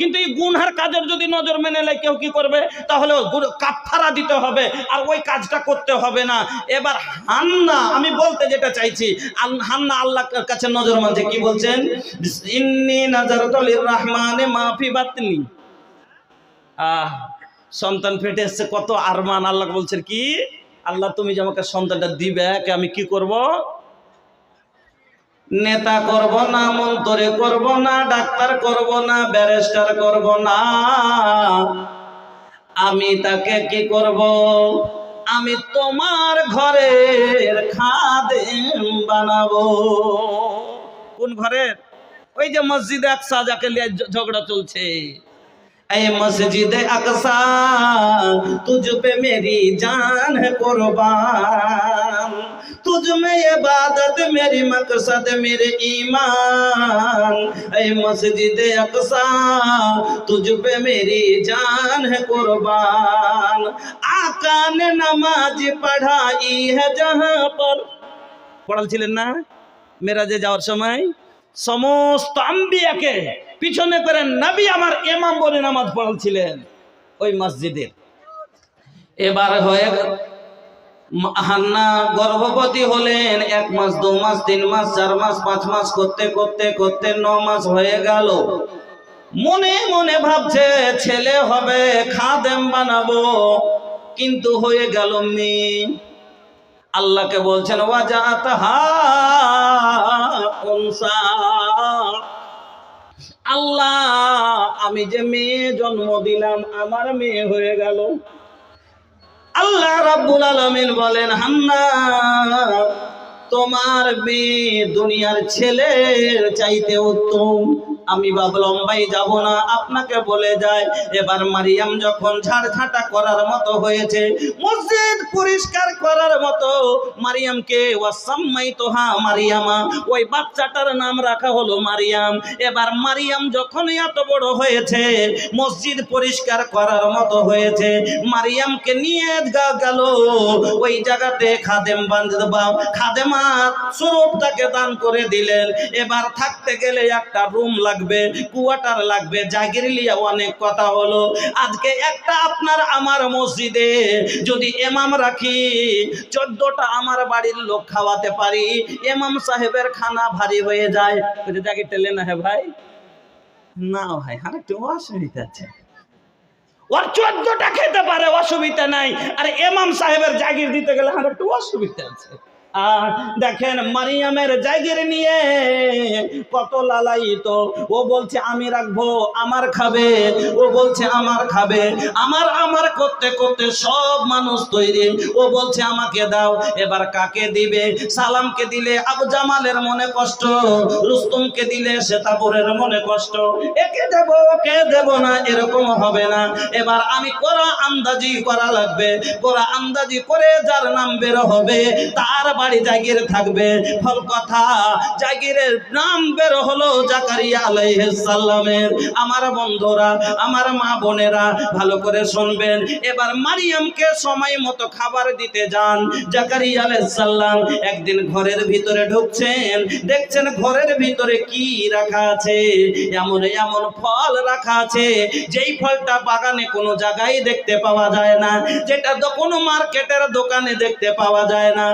কিন্তু এই গুনহার কাজের যদি নজর মেনে নেয়, কেউ কি করবে? তাহলে কাফারা দিতে হবে, আর ওই কাজটা করতে হবে না। এবার হান্না, আমি বলতে যেটা চাইছি হান্না আল্লাহর কাছে নজর মানছে, কি বলছেন? ইন্নি নাজারতুলির রহমানে মাফি বাতনি। আহ, সন্তান ফেটে এসছে, কত আরমান, আল্লাহ বলছেন কি? আল্লাহ তুমি যে আমাকে সন্তানটা দিবে আমি কি করব? নেতা করব না, মন্ত্রে করব না, ডাক্তার করব না, ব্যারিস্টার করব না। আমি তাকে কি করব? আমি তোমার ঘরের খাদেম বানাবো। কোন ঘরের? ওই যে মসজিদে আকসা যাকে ঝগড়া চলছে। এই মসজিদে একসা تجھ মেরি জান করবা तुझ में इबादत मेरी मकसद मेरे ईमान ऐ मस्जिद अक्सा तुझ पे मेरी जान है कुर्बान आका ने नमाज पढ़ाई है जहाँ पर পড়ালছিলেন না মেরাজে যাওয়ার সময় সমস্ত আম্বিয়াকে পিছনে করে নবী আমার এমাম বলে নামাজ পড়ালছিলেন ওই মসজিদের এবার হয়ে গেল মা- হান্না গর্ভবতী হলেন, এক মাস, দু মাস, তিন মাস, চার মাস, পাঁচ মাস, করতে করতে করতে ন মাস হয়ে গেল। মনে মনে ভাবছে, ছেলে হবে, খাদেম বানাবো। কিন্তু হয়ে গেল মেয়ে আল্লাহকে বলছেন উনসা। আল্লাহ, আমি যে মেয়ে জন্ম দিলাম, আমার মেয়ে হয়ে গেল। আল্লাহ রাব্বুল আলামিন বলেন হান্না তোমার মেয়ে দুনিয়ার ছেলের চাইতে উত্তম। আমি বাবা লম্বাই যাব না। আপনাকে বলে যায়, এবার মারিয়াম যখন ঝাড়ঝাঁটা করার মতো হয়েছে, মসজিদ পরিষ্কার করার মতো, মারিয়ামকে ওয়াসাম্মাই মারিয়ামা, ওই বাচ্চাটার নাম রাখা হলো মারিয়াম। এবার মারিয়াম যখন এত বড় হয়েছে, মসজিদ পরিষ্কার করার মতো হয়েছে, মারিয়ামকে নিয়ে গেল। ওই জায়গাতে খাদেম বান্ধব, খাদেমা স্বরূপ তাকে দান করে দিলেন। এবার থাকতে গেলে একটা রুম লাগবে, কুয়াটার লাগবে, জাগির লিয়া অনেক কথা হলো। আজকে একটা আপনার আমার মসজিদে যদি এমাম রাখি, চোদ্দটা আমার বাড়ির লোক খাওয়াতে পারি, এমাম সাহেবের খানা ভারী হয়ে যায়। জাগির টেলে না হে ভাই? না ভাই, আর একটু অসুবিধা আছে। ওর চোদ্দটা খেতে পারে, অসুবিধা নাই। আর এমাম সাহেবের জাগির দিতে গেলে আর একটু অসুবিধা আছে। দেখেন মারিয়ামের জাগির নিয়ে কত লালায়িত। ও বলছে, আমি রাখব, আমার খাবে। ও বলছে, আমার খাবে। আমার আমার করতে করতে সব মানুষ তৈরি। ও বলছে, আমাকে দাও। এবার কাকে দিবে? সালামকে দিলে আবু জামালের মনে কষ্ট, রুস্তমকে দিলে শ্বেতাপুরের মনে কষ্ট। একে দেব, ওকে দেব না, এরকম হবে না। এবার আমি করা আন্দাজি করা লাগবে, করা আন্দাজি করে যার নাম বের হবে, তার বাড়ি জাগির থাকবে। ফল কথা, জাগিরের নাম বের হলো জাকারিয়া আলাইহিস সালামের। আমার বন্ধুরা, আমার মা বোনেরা, ভালো করে শুনবেন। এবার মারিয়ামকে সময় মতো খাবার দিতে যান। জাকারিয়া আলাইহিস সালাম একদিন ঘরের ভিতরে ঢুকছেন। দেখছেন ঘরের ভিতরে কি রাখা আছে? এমন এমন ফল রাখা আছে। যেই ফলটা বাগানে কোনো জায়গায় দেখতে পাওয়া যায় না। যেটা তো কোনো মার্কেটের দোকানে দেখতে পাওয়া যায় না।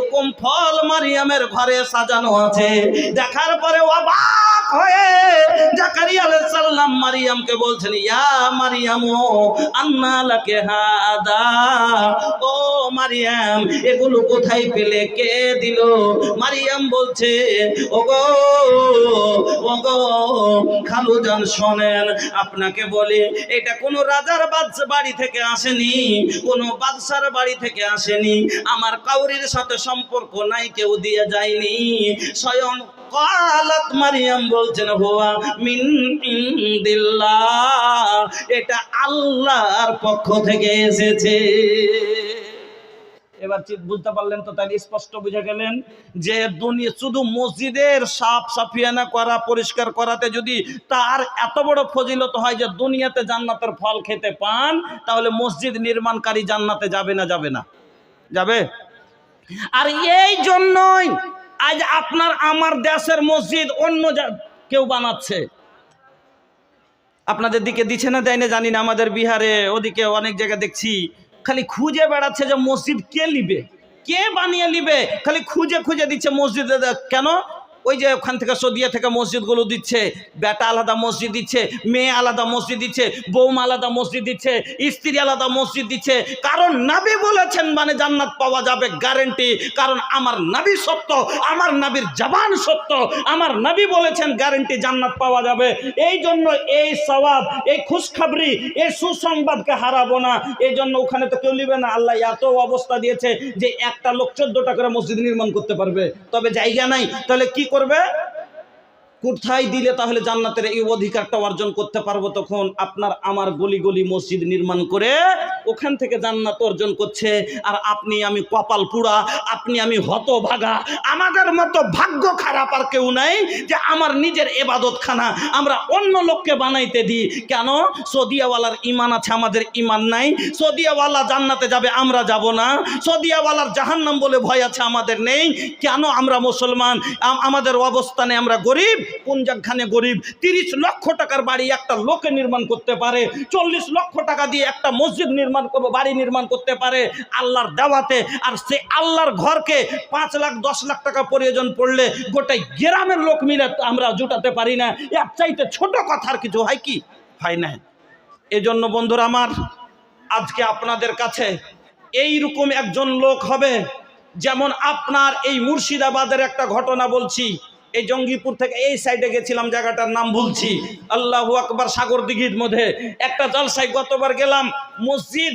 এইরকম ফল মারিয়ামের ঘরে সাজানো আছে। দেখার পরে অবাক হয়ে জাকারিয়া আলাইহিস মারিয়ামকে বলছেন, ইয়া মারিয়াম, আন্না লাকে হাদা? ও মারিয়াম, এগুলো কোথায় পেলে? কে দিল? মারিয়াম বলছে, ওগো ওগো খালু জান শোনেন, আপনাকে বলে, এটা কোনো রাজার বাদশা বাড়ি থেকে আসেনি, কোনো বাদশার বাড়ি থেকে আসেনি। আমার কাউরির সাথে সম্পর্ক নাই, কেউ দিয়ে যায়নি। স্বয়ং কালাত মারিয়াম বলছেন, হোয়া মিন এটা আল্লাহর পক্ষ থেকে এসেছে। এবার বুঝতে পারলেন তো, তাহলে স্পষ্ট বুঝে গেলেন যে দুনিয়া শুধু মসজিদের সাফ সাফিয়ানা করা, পরিষ্কার করাতে যদি তার এত বড় ফজিলত হয় যে দুনিয়াতে জান্নাতের ফল খেতে পান, তাহলে মসজিদ নির্মাণকারী জান্নাতে যাবে না যাবে না। যাবে? আর এই জন্যই আজ আপনার আমার দেশের মসজিদ অন্য কেউ বানাচ্ছে। আপনাদের দিকে দিচ্ছে না, দেয় না, জানি না, আমাদের বিহারে ওদিকে অনেক জায়গায় দেখছি, খালি খুঁজে বেড়াচ্ছে যে মসজিদ কে নিবে? কে বানিয়ে নিবে? খালি খুঁজে খুঁজে দিচ্ছে মসজিদে, কেন? ওই যে ওখান থেকে সদিয়া থেকে মসজিদগুলো দিচ্ছে, বেটা আলাদা মসজিদ দিচ্ছে, মেয়ে আলাদা মসজিদ দিচ্ছে, বৌমা আলাদা মসজিদ দিচ্ছে, স্ত্রী আলাদা মসজিদ দিচ্ছে। কারণ নাবি বলেছেন মানে জান্নাত পাওয়া যাবে গ্যারেন্টি কারণ আমার নাবি সত্য, আমার নাবির জবান সত্য। আমার নাবি বলেছেন গ্যারেন্টি জান্নাত পাওয়া যাবে। এই জন্য এই সবাব এই খুশখাবরি, এই সুসংবাদকে হারাবো না। এই জন্য ওখানে তো কেউ নিবে না। আল্লাহ এত অবস্থা দিয়েছে যে একটা লোক চোদ্দটা করে মসজিদ নির্মাণ করতে পারবে। তবে জায়গা নাই। তাহলে কি করবে? কোথায় দিলে তাহলে জান্নাতের এই অধিকারটা অর্জন করতে পারব তখন? আপনার আমার গলি গলি মসজিদ নির্মাণ করে ওখান থেকে জান্নাত অর্জন করছে। আর আপনি আমি কপাল পুড়া, আপনি আমি হতভাগা। আমাদের মতো ভাগ্য খারাপ আর কেউ নাই যে আমার নিজের এবাদতখানা আমরা অন্য লোককে বানাইতে দিই। কেন? সদিয়াওয়ালার ইমান আছে, আমাদের ইমান নাই। সদিয়াওয়ালা জান্নাতে যাবে, আমরা যাব না। সদিয়াওয়ালার জাহান্নাম বলে ভয় আছে, আমাদের নেই। কেন আমরা মুসলমান? আমাদের অবস্থানে আমরা গরিব। কোন জায়গাখানে গরিব? তিরিশ লক্ষ টাকার বাড়ি একটা লোকে নির্মাণ করতে পারে। চল্লিশ লক্ষ টাকা দিয়ে একটা মসজিদ নির্মাণ করবে, বাড়ি নির্মাণ করতে পারে আল্লাহর দেওয়াতে। আর সে আল্লাহর ঘরকে পাঁচ লাখ, দশ লাখ টাকা প্রয়োজন পড়লে গোটাই গ্রামের লোক মিলে আমরা জোটাতে পারি না। এর চাইতে ছোট কথার কিছু হয় কি? হয় না। এজন্য বন্ধুরা আমার, আজকে আপনাদের কাছে এই রকম একজন লোক হবে, যেমন আপনার এই মুর্শিদাবাদের একটা ঘটনা বলছি। এই জঙ্গিপুর থেকে এই সাইডে গেছিলাম, জায়গাটার নাম বলছি আল্লাহ আকবার সাগর দিঘির মধ্যে। একটা জলসাই গতবার গেলাম, মসজিদ,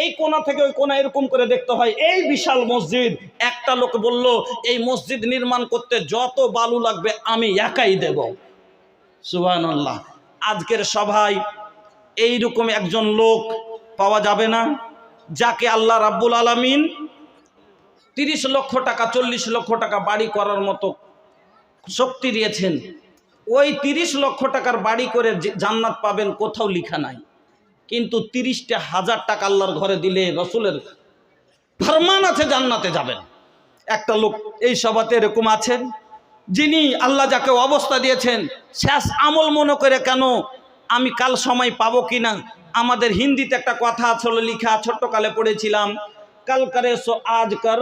এই কোনা থেকে ওই কোনা এরকম করে দেখতে হয়, এই বিশাল মসজিদ। একটা লোক বলল, এই মসজিদ নির্মাণ করতে যত বালু লাগবে, আমি একাই দেব। সুবাহ আজকের সভায় এইরকম একজন লোক পাওয়া যাবে না, যাকে আল্লাহ রাব্বুল আলামিন তিরিশ লক্ষ টাকা, চল্লিশ লক্ষ টাকা বাড়ি করার মতো শক্তি দিয়েছেন। ওই তিরিশ লক্ষ টাকার বাড়ি করে জান্নাত পাবেন কোথাও লিখা নাই। কিন্তু তিরিশটা হাজার টাকা আল্লাহর ঘরে দিলে রসুলের ফরমান আছে জান্নাতে যাবেন। একটা লোক এই সভাতে এরকম আছেন, যিনি আল্লাহ যাকে অবস্থা দিয়েছেন, শেষ আমল মনে করে কেন আমি কাল সময় পাবো কি না আমাদের হিন্দিতে একটা কথা ছিল লিখা ছোট্টকালে পড়েছিলাম, কাল করে সো আজ কর,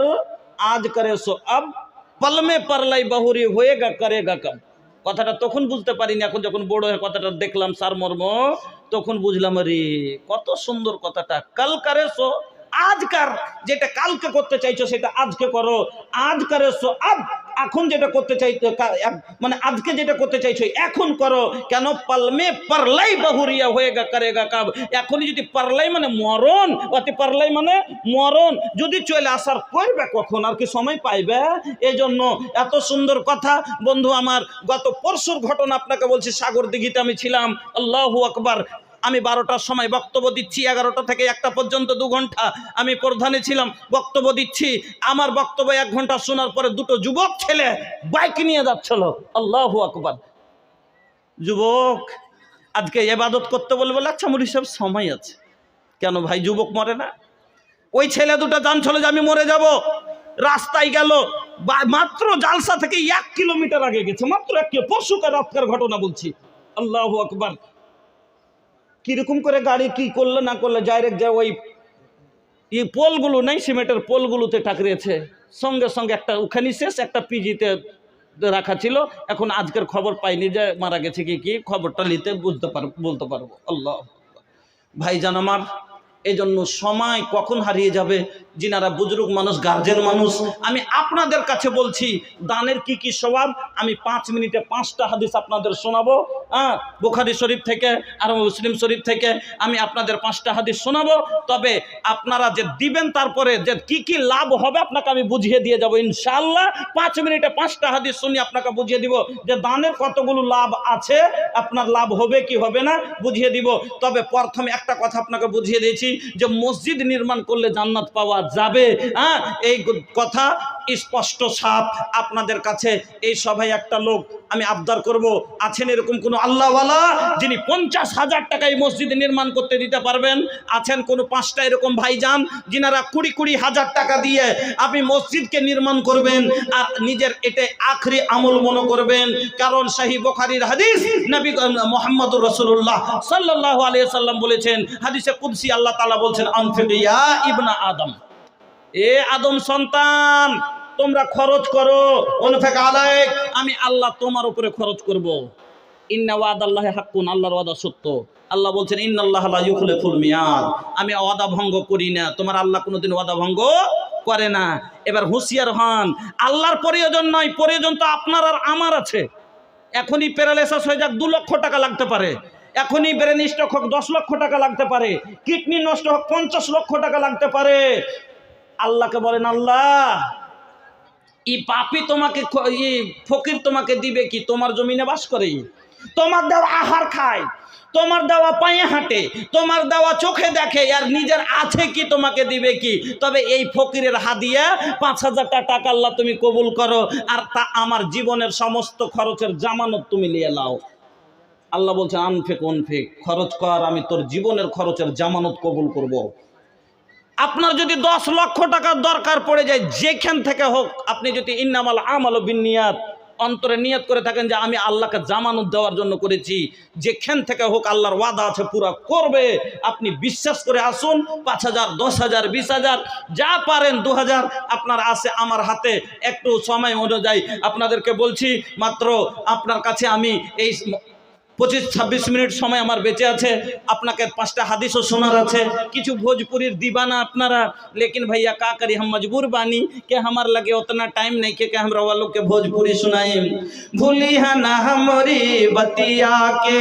আজ করে সো আব পলমে পারলাই বাহুরি হয়ে গা করে গা কাম। কথাটা তখন বুঝতে পারিনি, এখন যখন বড় হয়ে কথাটা দেখলাম সারমর্ম তখন বুঝলাম রে কত সুন্দর কথাটা। কাল করে সো আজকার যেটা কালকে করতে চাইছো সেটা আজকে করো। আজ করে সো আব, এখন যেটা করতে চাইছো মানে আজকে যেটা করতে চাইছো, এখন করো। কেন পালমে পারলাই বহুরিয়া হয়েগা, করেগা কাব। এখনই যদি পারলাই মানে মরণ, অতি পারলাই মানে মরণ। যদি চলে আসার করবে কখন, আর কি সময় পাইবে? এই জন্য এত সুন্দর কথা, বন্ধু আমার, গত পরশুর ঘটনা আপনাকে বলছি সাগর দিঘিতে আমি ছিলাম। আল্লাহু আকবার আমি বারোটার সময় বক্তব্য দিচ্ছি, এগারোটা থেকে একটা পর্যন্ত দু ঘণ্টা আমি প্রধানে ছিলাম। বক্তব্য দিচ্ছি। আমার বক্তব্য এক ঘণ্টা শোনার পরে দুটো যুবক ছেলে বাইক নিয়ে যাচ্ছিল। আল্লাহ আকবার। যুবক, আজকে এবাদত করতে বলে বলে আচ্ছা মুড়ি সব সময় আছে। কেন ভাই, যুবক মরে না? ওই ছেলে দুটো জানছিল যে আমি মরে যাব। রাস্তায় গেল। মাত্র জালসা থেকে এক কিলোমিটার আগে গেছে। মাত্র এক পরশুকার রাতকার ঘটনা বলছি। আল্লাহ আকবার। কীরকম করে গাড়ি কি করলে না করলে, ডাইরেক্ট যে ওই ই পোলগুলো নেই, সিমেন্টের পোলগুলোতে টাকরিয়েছে। সঙ্গে সঙ্গে একটা ওখানে শেষ, একটা পিজিতে রাখা ছিল। এখন আজকের খবর পাইনি যে মারা গেছে কি কি খবরটা নিতে বুঝতে পারব বলতে পারব। আল্লাহ। ভাইজান আমার এই জন্য সময় কখন হারিয়ে যাবে যিনারা বুজরুগ মানুষ, গার্জেন মানুষ। আমি আপনাদের কাছে বলছি, দানের কি কি স্বভাব আমি পাঁচ মিনিটে পাঁচটা হাদিস আপনাদের শোনাবো হ্যাঁ? বুখারি শরীফ থেকে আর মুসলিম শরীফ থেকে আমি আপনাদের পাঁচটা হাদিস শোনাবো। তবে আপনারা যে দিবেন তারপরে যে কি কি লাভ হবে আপনাকে আমি বুঝিয়ে দিয়ে যাব ইনশাল্লাহ পাঁচ মিনিটে পাঁচটা হাদিস শুনি আপনাকে বুঝিয়ে দিব যে দানের কতগুলো লাভ আছে, আপনার লাভ হবে কি হবে না বুঝিয়ে দিব। তবে প্রথমে একটা কথা আপনাকে বুঝিয়ে দিয়েছি যে মসজিদ নির্মাণ করলে জান্নাত পাওয়ার যাবে হ্যাঁ? এই কথা স্পষ্ট সাপ আপনাদের কাছে, এই সভায় একটা লোক আমি আবদার করব, আছেন এরকম কোনো আল্লাহওয়ালা যিনি পঞ্চাশ হাজার টাকা এই মসজিদে নির্মাণ করতে দিতে পারবেন? আছেন কোনো পাঁচটা এরকম ভাইজান যিনারা কুড়ি কুড়ি হাজার টাকা দিয়ে আপনি মসজিদকে নির্মাণ করবেন আর নিজের এতে আখরি আমল মনে করবেন? কারণ শাহী বোখারির হাদিস নবী মোহাম্মদুর রসুল্লাহ সাল্লাহ আলিয়া সাল্লাম বলেছেন, হাদিসে কুদ্সি আল্লাহ তালা বলছেন আনফিক ইয়া ইবনা আদম। এ আদম সন্তান, তোমরা খরচ করো। অনুফেক আমি আল্লাহ তোমার উপরে খরচ করব। ইন্না ওয়াদ হাক্কুন, আল্লাহর সত্য। আল্লাহ বলছেন মিয়াদ। আমি ভঙ্গ করি না, তোমার আল্লাহ কোনোদিন ভঙ্গ করে না। এবার হুঁশিয়ার হন, আল্লাহর প্রয়োজন নয়, প্রয়োজন তো আপনার আর আমার আছে। এখনই হয়ে যাক, দু লক্ষ টাকা লাগতে পারে। এখনই ব্রেন হোক, দশ লক্ষ টাকা লাগতে পারে। কিডনি নষ্ট হোক, পঞ্চাশ লক্ষ টাকা লাগতে পারে। আল্লাহকে বলেন, আল্লাহ ই পাপি তোমাকে ই ফকির তোমাকে দিবে কি? তোমার জমিনে বাস করে। তোমার দেওয়া আহার খায়, তোমার দেওয়া পায়ে হাঁটে, তোমার দেওয়া চোখে দেখে, আর নিজের আছে কি তোমাকে দিবে কি? তবে এই ফকিরের হাদিয়া, পাঁচ হাজার টাকা আল্লাহ তুমি কবুল করো, আর তা আমার জীবনের সমস্ত খরচের জামানত তুমি নিয়ে লাও আল্লাহ বলছে, আনফেক, অনফেক, খরচ কর, আমি তোর জীবনের খরচের জামানত কবুল করব। আপনার যদি দশ লক্ষ টাকার দরকার পড়ে যায়, যেখান থেকে হোক, আপনি যদি ইন্নামাল আমাল বিনিয়াত অন্তরে নিয়ত করে থাকেন যে আমি আল্লাহকে জামানত দেওয়ার জন্য করেছি, যেখান থেকে হোক আল্লাহর ওয়াদা আছে, পুরা করবে। আপনি বিশ্বাস করে আসুন, পাঁচ হাজার, দশ হাজার, বিশ হাজার, যা পারেন, দু হাজার আপনার আছে আমার হাতে। একটু সময় অনুযায়ী আপনাদেরকে বলছি, মাত্র আপনার কাছে আমি এই পঁচিশ ছাব্বিশ মিনিট সময় আমার বেঁচে আছে। আপনাকে পাঁচটা হাদিসও শোনার আছে। কিছু ভোজপুরির দিবানা আপনারা। লেকিন ভাইয়া কা করি হাম মজবুর বানি কে আমার লাগে ওতনা টাইম নাই। কে हम रवा लोग के भोजपुरी सुनाई भूली है ना हमारी बतिया के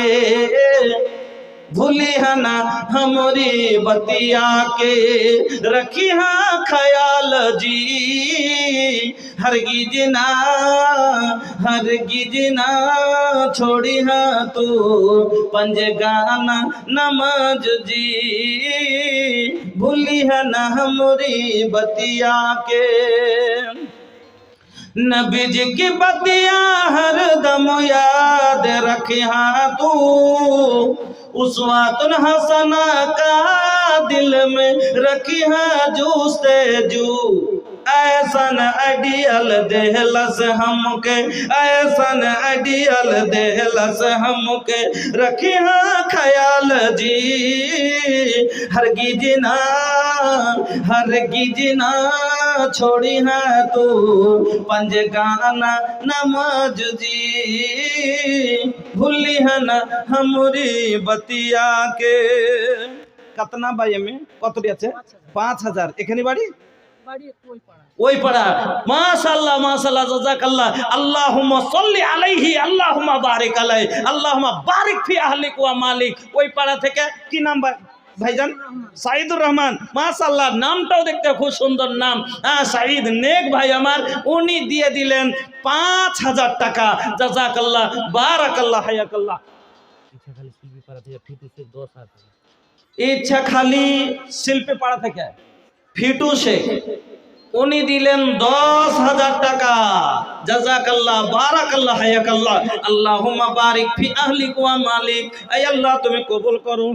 भूली है ना हमारी बतिया के? रखी हाँ ख्याल जी। हर गिजना हर गिजना छोड़ी हाँ तू पंज गाना नमाज़ जी। भूली है ना हमारी बतिया के? नबी जी की बतिया हर दम याद रखिया तू। उसवातन हसना का दिल में रखी है जूसे जू। ऐसन अडियल देहलस हमके ऐसन अडियल देहलस हमके रखी हाँ ख्याल जी। हर गिजना हर गिजना। छोड़ी है तू पंज गाना नमाज जी भूली है ना हमरी बतिया के কতনা ভাই আমি কত আছে পাঁচ হাজার এখানে বাড়ি ওই পাড়া মাশাআল্লাহ মাশাআল্লাহ জাযাকাল্লাহ আল্লাহুম্মা সাল্লি আলাইহি আল্লাহুম্মা বারিক আলাই আল্লাহুম্মা বারিক ফি আহলিক ওয়া মালিক ওই পাড়া থেকে কি নাম ভাই ভাইজান, সাইদুর রহমান, মাশাআল্লাহ, নামটাও দেখতে খুব সুন্দর নাম। হ্যাঁ সাইদ নেক ভাই আমার, উনি দিয়ে দিলেন পাঁচ হাজার টাকা। জাজাকাল্লাহ, বারাকাল্লাহ, হায়াকাল্লাহ। ইচ্ছা খালি শিল্পী পাড়া থেকে, ফিটু শেখ, উনি দিলেন দশ হাজার টাকা। জাজাকাল্লাহ, বারাকাল্লাহ, হায়াকাল্লাহ। আল্লাহুম্মা বারিক ফি আহলিক ওয়া মালিক। আয় আল্লাহ, তুমি কবুল করো।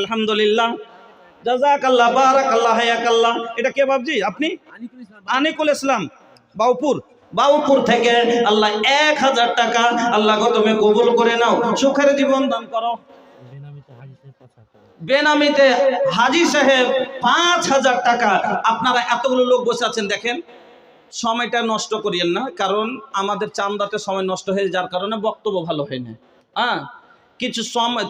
আলহামদুলিল্লাহ। জাজাকাল্লাহ, বারাকাল্লাহ, হায়াকাল্লাহ। এটা কে বাবজি আপনি? আনিকুল ইসলাম। বাউপুর। বাউপুর থেকে আল্লাহ এক হাজার টাকা আল্লাহ তুমি কবুল করে নাও। সুখের জীবন দান করো। বেনামিতে হাজি সাহেব পাঁচ হাজার টাকা। আপনারা এতগুলো লোক বসে আছেন দেখেন। সময়টা নষ্ট করিয়েন না, কারণ আমাদের চান্দাতে সময় নষ্ট হয়ে যার কারণে বক্তব্য ভালো হয় না। হ্যাঁ? কিছু সময়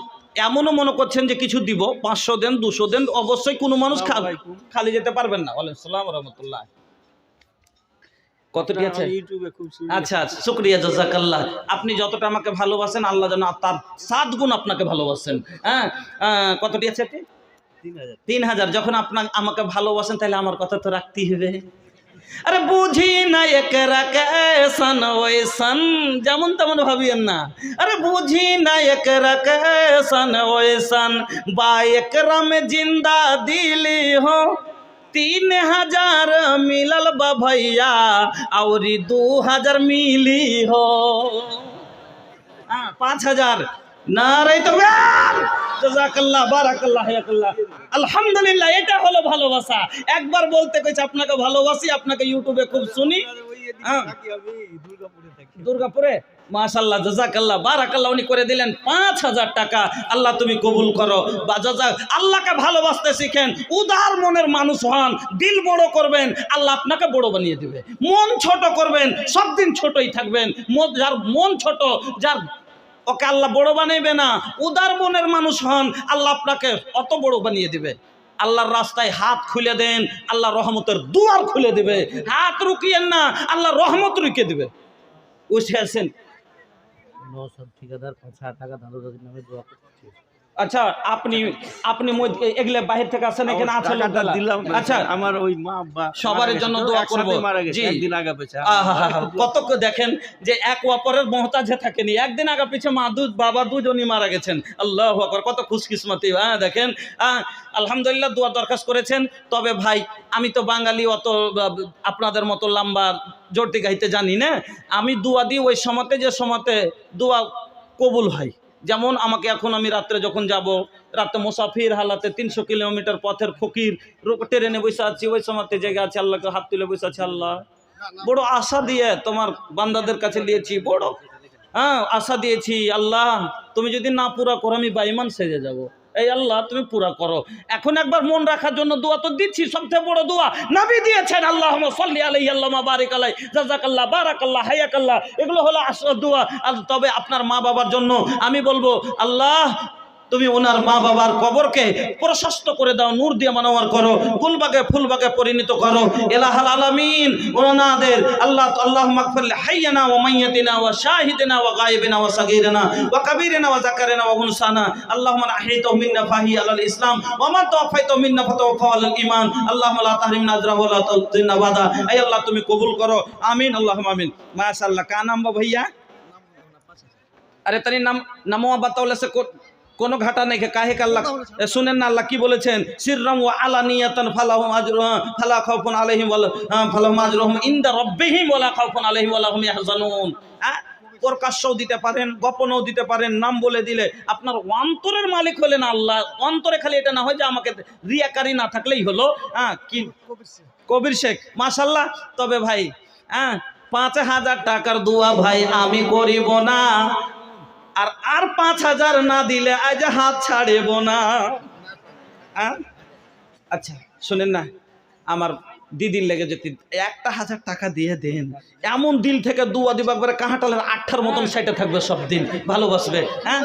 এমনও মনে করছেন যে কিছু দিব পাঁচশো দেন দুশো দেন অবশ্যই কোনো মানুষ খালি যেতে পারবেন না। ওয়ালাইকুম রহমতুল্লাহ। কতটি আছে? খুব সুন্দর আচ্ছা আচ্ছা শুক্রিয়া জাজাকাল্লাহ। আপনি যতটা আমাকে ভালোবাসেন আল্লাহ যেন তার সাত গুণ আপনাকে ভালোবাসেন। হ্যাঁ কতটি আছে তিন হাজার। যখন আপনার আমাকে ভালোবাসেন তাহলে আমার কথা তো রাখতেই হবে। আরে বুঝি না এক রাকেশন ওয়েশন যেমন তেমন ভাবিয়েন না। আরে বুঝি না এক রাকেশন ওয়েশন বা একরাম জিন্দা দিলি হো। তিন হাজার মিলল বা ভাইয়া, আউরি দু হাজার মিলি হো। পাঁচ হাজার। না রে তো এটা হলো ভালোবাসা। একবার বলতে কইছে, আপনাকে ভালোবাসি, আপনাকে ইউটিউবে খুব শুনি। হ্যাঁ। করে দিলেন পাঁচ হাজার টাকা। আল্লাহ তুমি কবুল করো। বা জাজা আল্লাহকে ভালোবাসতে শিখেন, উদার মনের মানুষ হন, দিল বড় করবেন, আল্লাহ আপনাকে বড় বানিয়ে দিবে। মন ছোট করবেন, সব দিন ছোটই থাকবেন। যার মন ছোট, যার ওকে আল্লাহ বড় বানাইবে না। উদার মনের মানুষ হন, আল্লাহ আপনাকে অত বড় বানিয়ে দিবে। আল্লাহর রাস্তায় হাত খুলে দেন আল্লাহ রহমতের দুয়ার খুলে দিবে। হাত রুকিয়েন না আল্লাহ রহমত রুকিয়ে দিবে। বুঝতে আছেন? ঠিকাদার পাঁচ হাজার টাকা দাদু দাদির নামে দোয়া করছি। আচ্ছা আপনি আপনি এগুলো বাহির থেকে আসেন এখানে আছে লোক টাকাটা দিলাম আচ্ছা। আমার ওই মা আব্বা সবার জন্য দোয়া করব। জি। একদিন আগে পেছে। কত দেখেন যে এক অপরের মহতাজে থাকেনি একদিন আগে পিছে মা দুধ বাবা দুজনই মারা গেছেন। আল্লাহ আকবার কত খুশকিসমতি হ্যাঁ দেখেন। আলহামদুলিল্লাহ দোয়া দরখাস্ত করেছেন। তবে ভাই আমি তো বাঙালি অত আপনাদের মতো লম্বা জোরটি গাইতে জানি না। আমি দোয়া দিই ওই সময়তে যে সময়তে দোয়া কবুল হয়। যেমন আমাকে এখন আমি রাত্রে যখন যাব রাত্রে মুসাফির হালাতে তিনশো কিলোমিটার পথের ফকির ট্রেনে বসে আছি, ওই সময়তে জায়গা আছে, আল্লাহকে হাত তুলে বসে আছে, আল্লাহ। বড় আশা দিয়ে তোমার বান্দাদের কাছে দিয়েছি, বড়। হ্যাঁ আশা দিয়েছি, আল্লাহ, তুমি যদি না পুরা করো, আমি বাইমান সেজে যাব। এই আল্লাহ, তুমি পুরা করো। এখন একবার মন রাখার জন্য দোয়া তো দিচ্ছি, সবচেয়ে বড় দোয়া। নাবি দিয়েছেন আল্লাহ সাল্লি আলাই আল্লাহ বারিক আলাই জাজাকাল্লাহ বারাকাল্লাহ, হায়াকাল্লাহ। এগুলো হলো আসল দোয়া আর তবে আপনার মা বাবার জন্য আমি বলব, আল্লাহ তুমি ওনার মা বাবার কবরকে প্রশস্ত করে দাও, নূর দিয়ে মানওয়ার করো, ফুলবাগে ফুলবাগে পরিণত করো। এলাহাল আলামিন, ওনাদের আল্লাহ আল্লাহ মাগফির হাইয়ানা ওয়া মাইয়াতিনা ওয়া শাহিদিনা ওয়া গায়বিনা ওয়া সাগীরিনা ওয়া কাবীরিনা ওয়া যাকারিনা ওয়া উনসানা। আল্লাহুম্মা আহইতাহু মিন্না ফাহি আলাল ইসলাম ওয়া মা তাওফাইতাহু মিন্না ফাতাওফা আলাল ঈমান। আল্লাহুম্মা লা তাহরিমনা আজরাহু ওয়া লা তুযিনা ওয়াদা ay আল্লাহ, তুমি কবুল করো। আমিন, আল্লাহুম্মা আমিন। মাশাআল্লাহ বা ভাইয়া? আরে, তানি নাম নামোয়া বাতাউলে সে কোনো ঘাটা নেই। কাহে কাল্লা শুনেন না আল্লাহ কি বলেছেন? সিররাম ওয়া আলানিয়াতান ফালাহুম আজর ফালা খাউফুন আলাইহিম ওয়ালা ফালাহুম আজরুহুম ইনদা রাব্বিহিম ওয়ালা খাউফুন আলাইহিম ওয়ালা হুম ইয়াহজানুন। প্রকাশ্যও দিতে পারেন গোপনও দিতে পারেন নাম বলে দিলে আপনার অন্তরের মালিক হলেন আল্লাহ। অন্তরে খালি এটা না হয় যে আমাকে রিয়াকারি না থাকলেই হলো। হ্যাঁ কি কবির শেখ। মাশাল্লাহ তবে ভাই হ্যাঁ পাঁচ হাজার টাকার দোয়া ভাই আমি করিব না। আর আর পাঁচ হাজার না দিলে আজ হাত ছাড়েব না? আচ্ছা শুনেন না, আমার দিদির লেগে যদি একটা হাজার টাকা দিয়ে দেন, এমন দিল থেকে দুয়া দিবা একবারে কাহাটালের আটটার মতন সাইটে থাকবে সব দিন, ভালোবাসবে হ্যাঁ?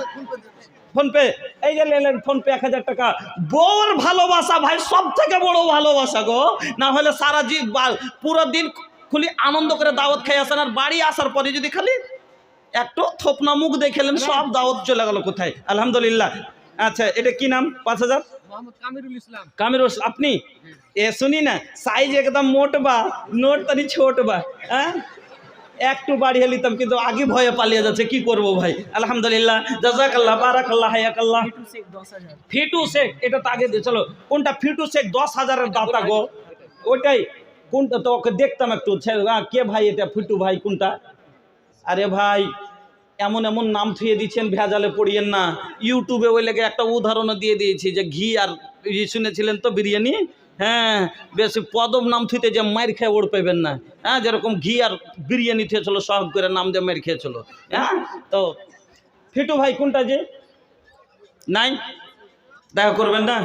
ফোনপে, এই যে লেলেন ফোনপে এক হাজার টাকা বউর ভালোবাসা ভাই সব থেকে বড় ভালোবাসা গো। না হলে সারা জি বা- পুরো দিন খুলি আনন্দ করে দাওয়াত খাই আসেন আর বাড়ি আসার পরে যদি খালি একটু থোপনা মুখ দেখেলেন সব দাওয়াত চলে গেল কোথায়? আলহামদুলিল্লাহ। আচ্ছা এটা কি নাম? পাঁচ হাজার? কামিরুল আপনি? এ শুনি না সাইজ একদম মোট বা নোট তানি ছোট বা হ্যাঁ? একটু বাড়িয়ে নিতাম কিন্তু আগে ভয়ে পালিয়ে যাচ্ছে কি করব ভাই? আলহামদুলিল্লাহ জাজাকাল্লাহ বারাকাল্লাহ হায়াকাল্লাহ। ফিটু শেখ এটা তো আগে চলো। কোনটা? ফিটু শেখ দশ হাজারের দাতা গো। ওইটাই। কোনটা? তো ওকে দেখতাম একটু কে ভাই এটা? ফিটু ভাই কোনটা? আরে ভাই, এমন এমন নাম থুয়ে দিচ্ছেন, ভেজালে পড়িয়েন না। ইউটিউবে ওই লেগে একটা উদাহরণও দিয়ে দিয়েছি যে ঘি আর শুনেছিলেন তো বিরিয়ানি? হ্যাঁ বেশি পদম নাম থুইতে যে মার খেয়ে ওড় পাইবেন না। হ্যাঁ যেরকম ঘি আর বিরিয়ানি থুয়েছিল সব করে নাম দিয়ে মার খেয়েছিল। হ্যাঁ তো ফিটু ভাই কোনটা যে? নাই দেখা করবেন না?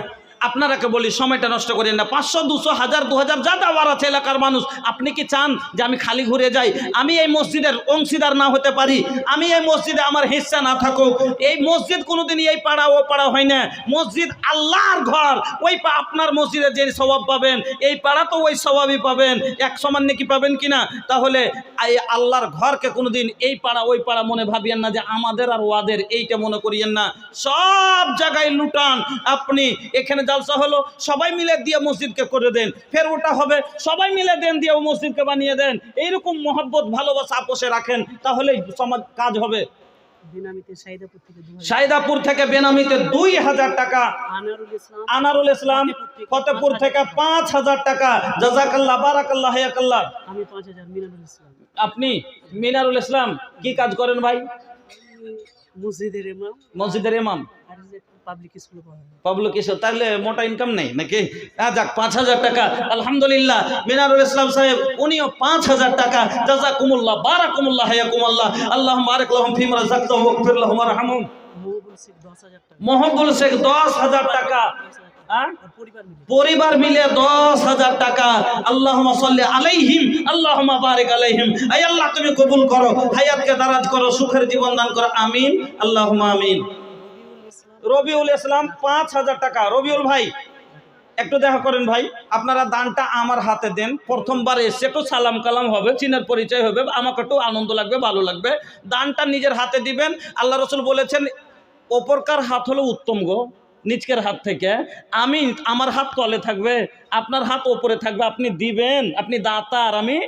আপনারাকে বলি, সময়টা নষ্ট করেন না। পাঁচশো, দুশো, হাজার, দু হাজার, যা দেওয়ার আছে এলাকার মানুষ, আপনি কি চান যে আমি খালি ঘুরে যাই? আমি এই মসজিদের অংশীদার না হতে পারি। আমি এই মসজিদে আমার হিস্সা না থাকুক। এই মসজিদ কোনোদিন এই পাড়া ও পাড়া হয় না। মসজিদ আল্লাহর ঘর। ওই পা- আপনার মসজিদে যে স্বভাব পাবেন, এই পাড়া তো ওই স্বভাবই পাবেন। এক সমান নাকি পাবেন কি না তাহলে এই আল্লাহর ঘরকে কোনোদিন এই পাড়া, ওই পাড়া মনে ভাবিয়েন না যে আমাদের আর ওয়াদের, এইটা মনে করিয়েন না। সব জায়গায় লুটান। আপনি এখানে জালসা হলো সবাই মিলে দিয়ে মসজিদকে করে দেন ফের ওটা হবে সবাই মিলে দেন দিয়ে ও মসজিদকে বানিয়ে দেন এইরকম মহব্বত ভালোবাসা আপোষে রাখেন তাহলেই সমাজ কাজ হবে। সাইদাপুর থেকে বেনামিতে দুই হাজার টাকা আনারুল ইসলাম ফতেপুর থেকে পাঁচ হাজার টাকা জাজাকাল্লাহ বারাকাল্লাহ হায়াকাল্লাহ। আমি পাঁচ হাজার মিনারুল ইসলাম। আপনি মিনারুল ইসলাম কি কাজ করেন ভাই? মসজিদের ইমাম। মসজিদের ইমাম? আর যে পাবলিক স্কুলে পড়ায়। পাবলো কিশোর তাহলে মোটা ইনকাম নেই নাকি? যাক পাঁচ হাজার টাকা। আলহামদুলিল্লাহ মিনারুল ইসলাম সাহেব উনিও পাঁচ হাজার টাকা। জাজা কুমুল্লাহ বারা কুমুল্লাহ হায়া কুমাল্লাহ আল্লাহ বারেক লাহুম ফিমা রাযাকতাহুম ওয়াগফির লাহুম ওয়ারহামহুম মহবুল শেখ দশ হাজার টাকা। পরিবার মিলে। দশ হাজার টাকা। আল্লাহ আলাইহিম আল্লাহ বারেক আলাইহিম। আই আল্লাহ তুমি কবুল করো হায়াতকে দারাজ করো সুখের জীবন দান করো। আমিন আল্লাহ আমিন। রবিউল ইসলাম পাঁচ হাজার টাকা। রবিউল ভাই একটু দেখা করেন ভাই। আপনারা দানটা আমার হাতে দেন। প্রথমবার এসে একটু সালাম কালাম হবে চিনের পরিচয় হবে আমাকে একটু আনন্দ লাগবে ভালো লাগবে। দানটা নিজের হাতে দিবেন। আল্লাহ রসুল বলেছেন ওপরকার হাত হলো উত্তম গো। নিচকের হাত থেকে। আমি আমার হাত তলে থাকবে, আপনার হাত ওপরে থাকবে, আপনি দিবেন, আপনি দাতা আর আমি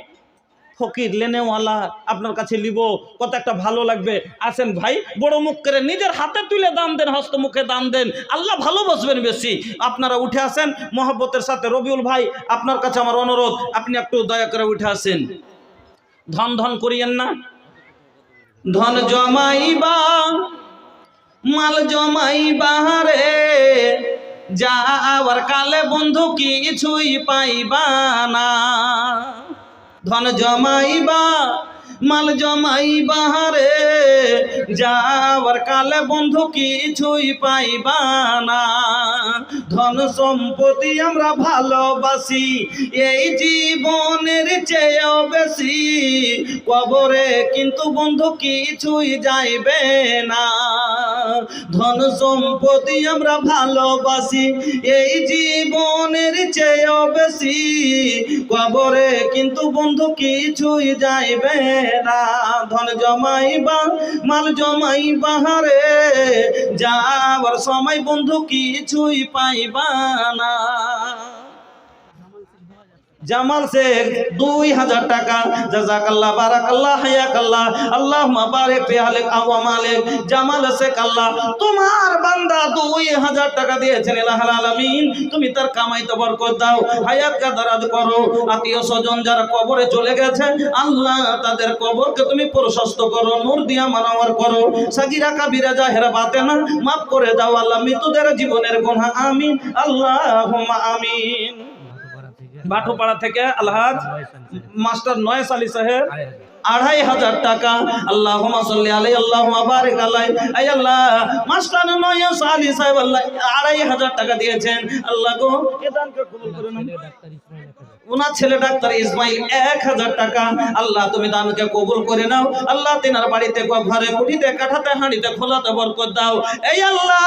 ফকির, লেনেওয়ালা আপনার কাছে লিব কত একটা ভালো লাগবে। আসেন ভাই, বড় মুখ করে নিজের হাতে তুলে দান দেন হস্তমুখে দান দেন। আল্লাহ ভালোবাসবেন বেশি। আপনারা উঠে আসেন, মহব্বতের সাথে রবিউল ভাই, আপনার কাছে আমার অনুরোধ, আপনি একটু দয়া করে উঠে আসেন। ধন ধন করিয়েন না। ধন জমাইবা মাল জমাই বাহারে। যা যাওয়ার কালে বন্ধু কিছুই পাইবা না। ধন জমাইবা, মাল জমাই রে যাওয়ার কালে বন্ধু কিছুই পাইবা না। ধন সম্পত্তি আমরা ভালোবাসি, এই জীবনের চেয়েও বেশি। কবরে কিন্তু বন্ধু কিছুই যাইবে না। ধন সম্পত্তি আমরা ভালোবাসি, এই জীবনের চেয়েও বেশি। কবরে কিন্তু বন্ধু কিছুই যাইবে না। ধন জমাইবা, মাল জমাইবা বাহারে যাওয়ার সময় বন্ধু কিছুই পাইবা না। জামাল শেখ, দুই হাজার টাকা। জাজাকাল্লাহ, বারাকাল্লাহ, হায়াকাল্লাহ। আল্লাহ মাবারেক ফি আলিক আওয়া জামাল শেখ, আল্লাহ, তোমার বান্দা দুই হাজার টাকা দিয়েছেন, ইলাহাল আলামিন। তুমি তার কামাই কামাইতে বরকত দাও হায়াতকে দারাজ করো। আত্মীয় স্বজন যারা কবরে চলে গেছে, আল্লাহ তাদের কবরকে তুমি প্রশস্ত করো, নূর দিয়া মানাওয়ার করো। সাগিরা কাবিরা জাহেরা বাতেনা মাফ করে দাও আল্লাহ, মৃতদের জীবনের গুনাহ, আমিন। আল্লাহুম্মা আমিন। ভাটোপাড়া থেকে আলহাজ মাস্টার নয়েস আলী সাহেব, আড়াই হাজার। টাকা। আল্লাহ সাল্লি আলাই আল্লাহ বারিক আল্লাহ, মাস্টার নয়েস আলী সাহেব আল্লাহ আড়াই হাজার টাকা দিয়েছেন। আল্লাহ গো কবুল ওনার ছেলে ডাক্তার ইসমাইল এক হাজার টাকা। আল্লাহ, তুমি দানকে কবুল করে নাও। আল্লাহ, তিনার বাড়িতে ঘরে কুটিতে কাঠাতে, হাঁড়িতে খোলাতে বরকত দাও। এই আল্লাহ,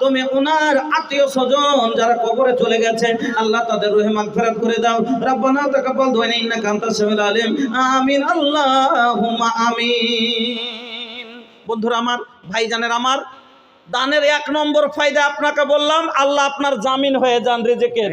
তুমি ওনার আত্মীয় স্বজন যারা কবরে চলে গেছে, আল্লাহ, তাদের রুহে মাগফিরাত করে দাও। রব্বানা তাকাব্বাল দুআনা ইন্নাকা আনতাস সামিউল আলিম। আমিন, আল্লাহুম্মা আমিন। বন্ধুরা আমার, ভাইজানের আমার, দানের এক নম্বর ফায়দা আপনাকে বললাম, আল্লাহ আপনার জামিন হয়ে যান রিজেকের।